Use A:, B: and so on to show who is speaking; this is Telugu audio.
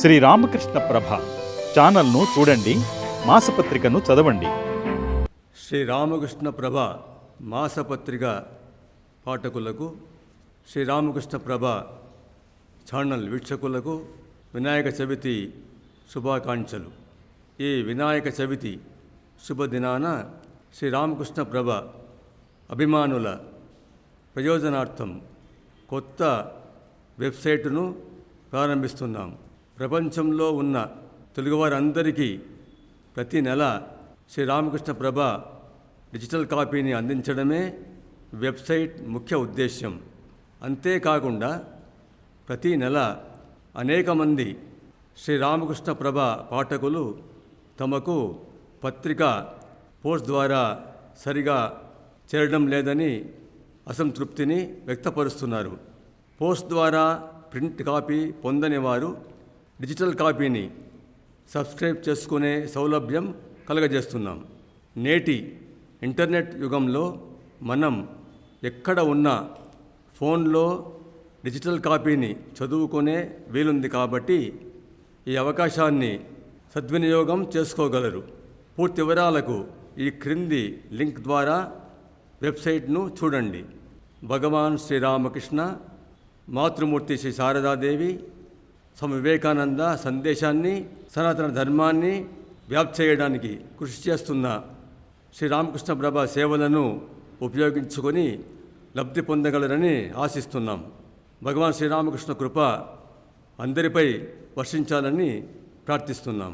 A: శ్రీ రామకృష్ణ ప్రభ ఛానల్ను చూడండి మాసపత్రికను చదవండి.
B: శ్రీ రామకృష్ణ ప్రభ మాసపత్రిక పాఠకులకు శ్రీ రామకృష్ణ ప్రభ ఛానల్ వీక్షకులకు వినాయక చవితి శుభాకాంక్షలు. ఈ వినాయక చవితి శుభదినాన శ్రీరామకృష్ణ ప్రభ అభిమానుల ప్రయోజనార్థం కొత్త వెబ్సైటును ప్రారంభిస్తున్నాం. ప్రపంచంలో ఉన్న తెలుగువారందరికీ ప్రతి నెల శ్రీరామకృష్ణ ప్రభ డిజిటల్ కాపీని అందించడమే వెబ్సైట్ ముఖ్య ఉద్దేశ్యం. అంతేకాకుండా ప్రతి నెల అనేక మంది శ్రీరామకృష్ణ ప్రభ పాఠకులు తమకు పత్రిక పోస్ట్ ద్వారా సరిగా చేరడం లేదని అసంతృప్తిని వ్యక్తపరుస్తున్నారు. పోస్ట్ ద్వారా ప్రింట్ కాపీ పొందని వారు డిజిటల్ కాపీని సబ్స్క్రైబ్ చేసుకునే సౌలభ్యం కలగజేస్తున్నాం. నేటి ఇంటర్నెట్ యుగంలో మనం ఎక్కడ ఉన్నా ఫోన్లో డిజిటల్ కాపీని చదువుకునే వీలుంది కాబట్టి ఈ అవకాశాన్ని సద్వినియోగం చేసుకోగలరు. పూర్తి వివరాలకు ఈ క్రింది లింక్ ద్వారా వెబ్సైట్ను చూడండి. భగవాన్ శ్రీరామకృష్ణ మాతృమూర్తి శ్రీ శారదాదేవి స్వామి వివేకానంద సందేశాన్ని సనాతన ధర్మాన్ని వ్యాప్తి చేయడానికి కృషి చేస్తున్న శ్రీరామకృష్ణ ప్రభ సేవలను ఉపయోగించుకొని లబ్ధి పొందగలరని ఆశిస్తున్నాం. భగవాన్ శ్రీరామకృష్ణ కృప అందరిపై వర్షించాలని ప్రార్థిస్తున్నాం.